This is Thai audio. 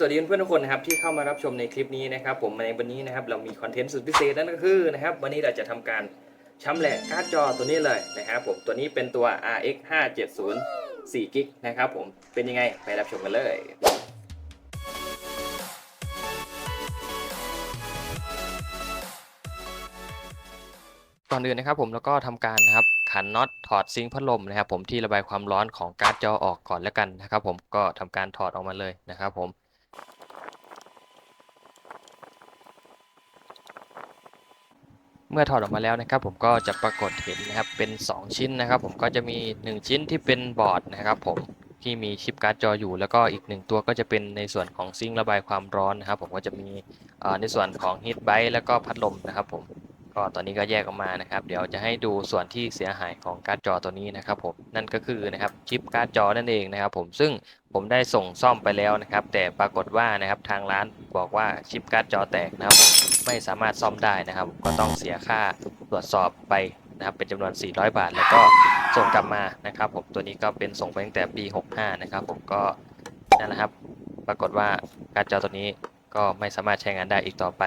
สวัสดีเพื่อนทุกคนนะครับที่เข้ามารับชมในคลิปนี้นะครับ ผมในวันนี้นะครับเรามีคอนเทนต์สุดพิเศษนั่นก็คือนะครับวันนี้เราจะทำการช้ำแหละการ์ดจอตัวนี้เลยนะครับผมตัวนี้เป็นตัว RX 570 4กิกนะครับผมเป็นยังไงไปรับชมกันเลยก่อนอื่นนะครับผมแล้วก็ทำการนะครับขันน็อตถอดซิงค์พัดลมนะครับผมที่ระบายความร้อนของการ์ดจอออกก่อนแล้วกันนะครับผมก็ทำการถอดออกมาเลยนะครับผม เมื่อถอดออกมาแล้วนะครับผมก็จะปรากฏเห็นนะครับเป็น 2 ชิ้นนะครับผมก็จะมี 1 ชิ้นที่เป็นบอร์ดนะครับผมที่มีชิปการ์ดจออยู่ แล้วก็อีก 1 ตัวก็จะเป็นในส่วนของซิงค์ระบายความร้อนนะครับผมก็จะมีในส่วนของฮีทไบต์แล้วก็พัดลมนะครับผม ก็ตอนนี้ก็แยกออกมานะครับ เดี๋ยวจะให้ดูส่วนที่เสียหายของการ์ดจอตัวนี้นะครับผมนั่นก็คือนะครับชิปการ์ดจอนั่นเองนะครับผมซึ่งผมได้ส่งซ่อมไปแล้วนะครับ แต่ปรากฏว่านะครับทางร้านบอกว่าชิปการ์ดจอแตกนะครับไม่สามารถซ่อมได้นะครับ ก็ต้องเสียค่าตรวจสอบไปนะครับเป็นจำนวน 400 บาท แล้วก็ส่งกลับมานะครับผมตัวนี้ก็เป็นส่งไปตั้งแต่ปี 65 นะครับผมก็นั่นแหละครับ ปรากฏว่าการ์ดจอตัวนี้ก็ไม่สามารถใช้งานได้อีกต่อไป